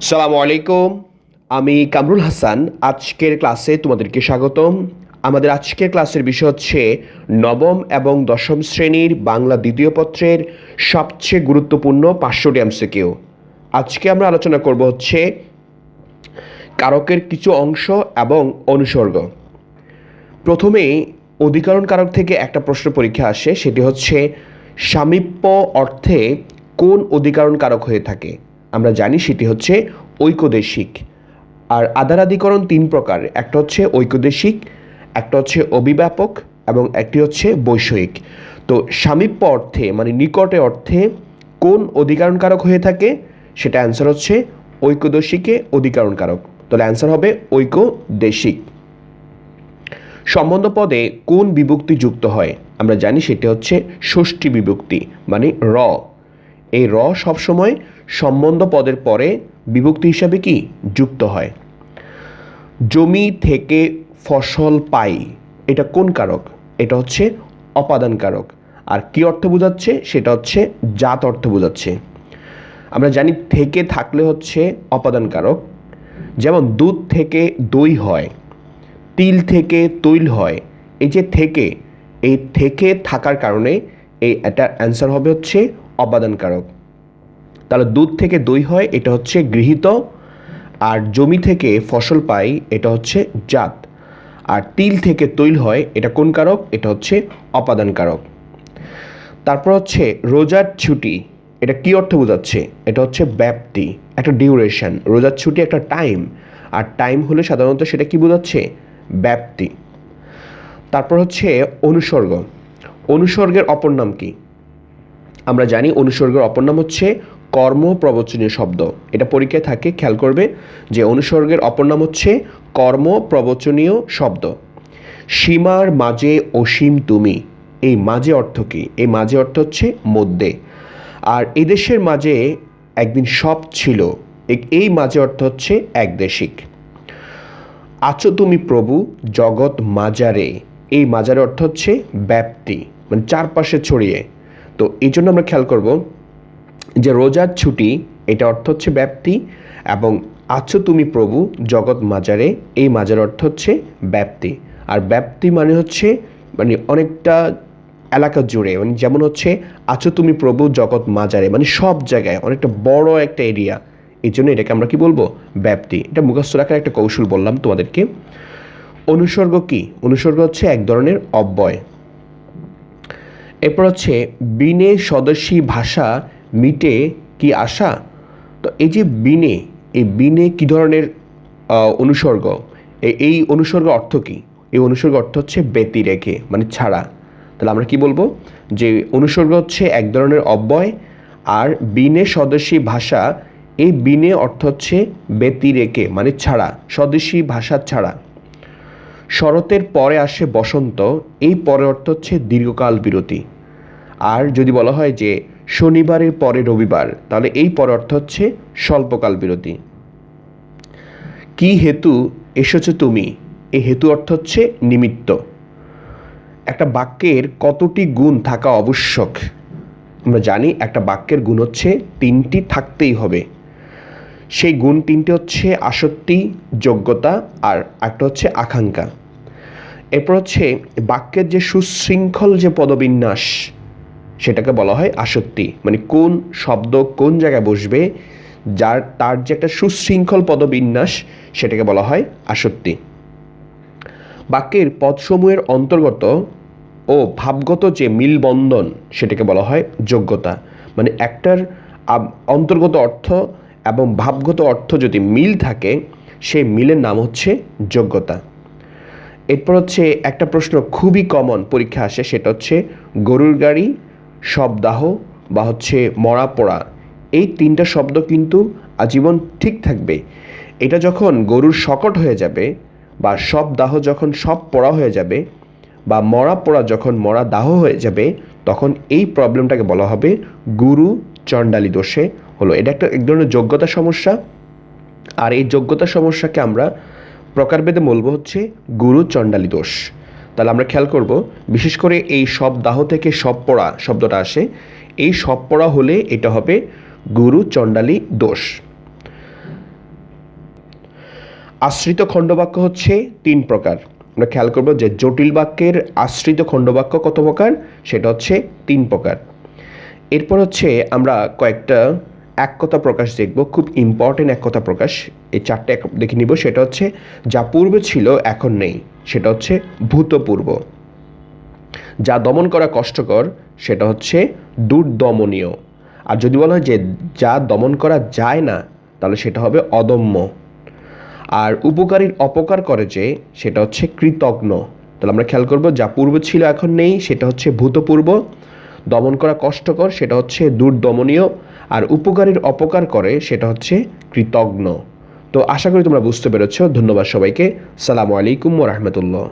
সালামু আলাইকুম। আমি কামরুল হাসান। আজকের ক্লাসে তোমাদেরকে স্বাগতম। আমাদের আজকের ক্লাসের বিষয় হচ্ছে নবম এবং দশম শ্রেণির বাংলা দ্বিতীয় পত্রের সবচেয়ে গুরুত্বপূর্ণ পাঁচশোটি এমসিকিউ। আজকে আমরা আলোচনা করব হচ্ছে কারকের কিছু অংশ এবং অনুসর্গ। প্রথমে অধিকরণ কারক থেকে একটা প্রশ্ন পরীক্ষা আসে, সেটি হচ্ছে সামীপ্য অর্থে কোন অধিকরণ কারক হয়ে থাকে? আমরা জানি সেটি হচ্ছে ঐকদেশিক আর আদারাদিকরণ তিন প্রকার, একটা হচ্ছে ঐকদেশিক একটা হচ্ছে অবিব্যাপক এবং একটি হচ্ছে বৈষয়িক। তো সামীপ্য অর্থে মানে নিকটে অর্থে কোন অধিকারণকারক হয়ে থাকে? সেটা অ্যান্সার হচ্ছে ঐকদশিকে অধিকারণকারক। তাহলে অ্যান্সার হবে ঐকদেশিক সম্বন্ধ পদে কোন বিভক্তি যুক্ত হয়? আমরা জানি সেটি হচ্ছে ষষ্ঠী বিভক্তি মানে র। এই র সবসময় সম্বন্ধ পদের পরে বিভক্তি হিসাবে কি যুক্ত হয়? জমি থেকে ফসল পাই, এটা কোন কারক? এটা হচ্ছে অপাদান কারক। আর কি অর্থ বোঝাচ্ছে? সেটা হচ্ছে জাত অর্থ বোঝাচ্ছে। আমরা জানি থেকে থাকলে হচ্ছে অপাদান কারক। যেমন দুধ থেকে দই হয়, তিল থেকে তৈল হয়, এই যে থেকে, এই থেকে থাকার কারণে এই এটার অ্যান্সার হবে হচ্ছে অপাদান কারক। তাহলে দুধ থেকে দই হয়, এটা হচ্ছে গৃহীত। আর জমি থেকে ফসল পাই, এটা হচ্ছে জাত। আর তিল থেকে তৈল হয়, এটা কোন কারক? এটা হচ্ছে অপাদান কারক। তারপর হচ্ছে রোজার ছুটি, এটা কি অর্থ বোঝাচ্ছে? এটা হচ্ছে ব্যাপ্তি, একটা ডিউরেশন রোজার ছুটি একটা টাইম আর টাইম হলে সাধারণত সেটা কি বোঝাচ্ছে? ব্যাপ্তি। তারপর হচ্ছে অনুসর্গ। অনুসর্গের অপর নাম কি? আমরা জানি অনুসর্গের অপর নাম হচ্ছে কর্ম প্রবচনীয় শব্দ। এটা পরীক্ষায় থাকে, খেয়াল করবে, যে অনুসর্গের অপর নাম হচ্ছে কর্ম প্রবচনীয় শব্দ। সীমার মাঝে অসীম তুমি। এই মাঝে অর্থ কি? এই মাঝে অর্থ হচ্ছে মধ্যে। আর এদেশের মাঝে একদিন সব ছিল। এই মাঝে অর্থ হচ্ছে একদেশিক আছো তুমি প্রভু, জগৎ মাজারে। এই মাজারে অর্থ হচ্ছে ব্যাপ্তি মানে চারপাশে ছড়িয়ে। তো এই জন্য আমরা খেয়াল করব যে রোজার ছুটি, এটা অর্থ হচ্ছে ব্যাপ্তি এবং আছো তুমি প্রভু জগৎ মাজারে, এই মাজার অর্থ হচ্ছে ব্যাপ্তি। আর ব্যাপ্তি মানে হচ্ছে মানে অনেকটা এলাকা জুড়ে মানে যেমন হচ্ছে, আছো তুমি প্রভু জগৎ মাজারে মানে সব জায়গায়, অনেকটা বড় একটা এরিয়া। এই জন্য এটাকে আমরা কি বলব? ব্যাপ্তি। এটা মুখস্থ রাখার একটা কৌশল বললাম তোমাদেরকে। অনুসর্গ কি? অনুসর্গ হচ্ছে এক ধরনের অব্যয়। এরপর হচ্ছে, বিনে স্বদেশী ভাষা মিটে কি আশা? তো এই যে বিনে, এই বিনে কি ধরনের অনুসর্গ? এই অনুসর্গ অর্থ কি? এই অনুসর্গ অর্থ হচ্ছে ব্যতি রেখে মানে ছাড়া। তাহলে আমরা কি বলব? যে অনুসর্গ হচ্ছে এক ধরনের অব্যয়, আর বিনে স্বদেশী ভাষা, এই বিনে অর্থ হচ্ছে ব্যতি রেখে মানে ছাড়া, স্বদেশী ভাষা ছাড়া। শরতের পরে আসে বসন্ত, এই পরে অর্থ হচ্ছে দীর্ঘকাল বিরতি। আর যদি বলা হয় যে শনিবারের পরে রবিবার। তাহলে এই পরে অর্থ হচ্ছে স্বল্পকাল বিরতি। কি হেতু এসেছ তুমি? এই হেতু অর্থ হচ্ছে নিমিত্ত। একটা বাক্যের কতটি গুণ থাকা আবশ্যক? আমরা জানি একটা বাক্যের গুণ হচ্ছে তিনটি থাকতেই হবে। সেই গুণ তিনটে হচ্ছে আসক্তি, যোগ্যতা আর একটা হচ্ছে আকাঙ্ক্ষা। এরপর হচ্ছে বাক্যের যে সুশৃঙ্খল যে পদবিন্যাস সেটাকে বলা হয় আসক্তি। মানে কোন শব্দ কোন জায়গায় বসবে, যার, তার যে একটা সুশৃঙ্খল পদবিন্যাস, সেটাকে বলা হয় আসক্তি। বাক্যের পদসমূহের অন্তর্গত ও ভাবগত যে মিলবন্ধন, সেটাকে বলা হয় যোগ্যতা। মানে একটার অন্তর্গত অর্থ এবং ভাবগত অর্থ যদি মিল থাকে, সেই মিলের নাম হচ্ছে যোগ্যতা। এরপর হচ্ছে একটা প্রশ্ন খুবই কমন পরীক্ষা আসে, সেটা হচ্ছে গরুর গাড়ি শবদাহ বা হচ্ছে মরা পড়া, এই তিনটা শব্দ কিন্তু আজীবন ঠিক থাকবে। এটা যখন গরুর শকট হয়ে যাবে বা সব দাহ যখন সব পড়া হয়ে যাবে বা মরা পড়া যখন মরা দাহ হয়ে যাবে, তখন এই প্রবলেমটাকে বলা হবে গুরু চণ্ডালী দোষে। হলো, এটা একটা এক ধরনের যোগ্যতা সমস্যা। আর এই যোগ্যতা সমস্যাকে আমরা প্রকারভেদে বলব হচ্ছে গুরু চণ্ডালী দোষ। তাহলে আমরা খেয়াল করব, বিশেষ করে এই সব দাহ থেকে সব পড়া শব্দটা আসে। এই সব পড়া হলে এটা হবে গুরু চণ্ডালী দোষ। আশ্রিত খণ্ডবাক্য হচ্ছে তিন প্রকার। আমরা খেয়াল করব যে জটিল বাক্যের আশ্রিত খণ্ডবাক্য কত প্রকার? সেটা হচ্ছে তিন প্রকার। এরপর হচ্ছে আমরা কয়েকটা এক কথা প্রকাশ দেখব, খুব ইম্পর্টেন্ট এক কথা প্রকাশ। এই চারটে দেখে নিব, সেটা হচ্ছে, যা পূর্বে ছিল, এখন নেই। সেটা হচ্ছে ভূতপূর্ব। যা দমন করা কষ্টকর, সেটা হচ্ছে দুর্দমনীয়। আর যদি বলা হয় যে যা দমন করা যায় না, তাহলে সেটা হবে অদম্য। আর উপকারীর অপকার করে যে, সেটা হচ্ছে কৃতজ্ঞ। তাহলে আমরা খেয়াল করব, যা পূর্ব ছিল এখন নেই, সেটা হচ্ছে ভূতপূর্ব। দমন করা কষ্টকর, সেটা হচ্ছে দুর্দমনীয়। আর উপকারীর অপকার করে, সেটা হচ্ছে কৃতজ্ঞ। তো আশা করি তোমরা বুঝতে পেরেছ। ধন্যবাদ সবাইকে। সালামু আলাইকুম রহমতুল্লাহ।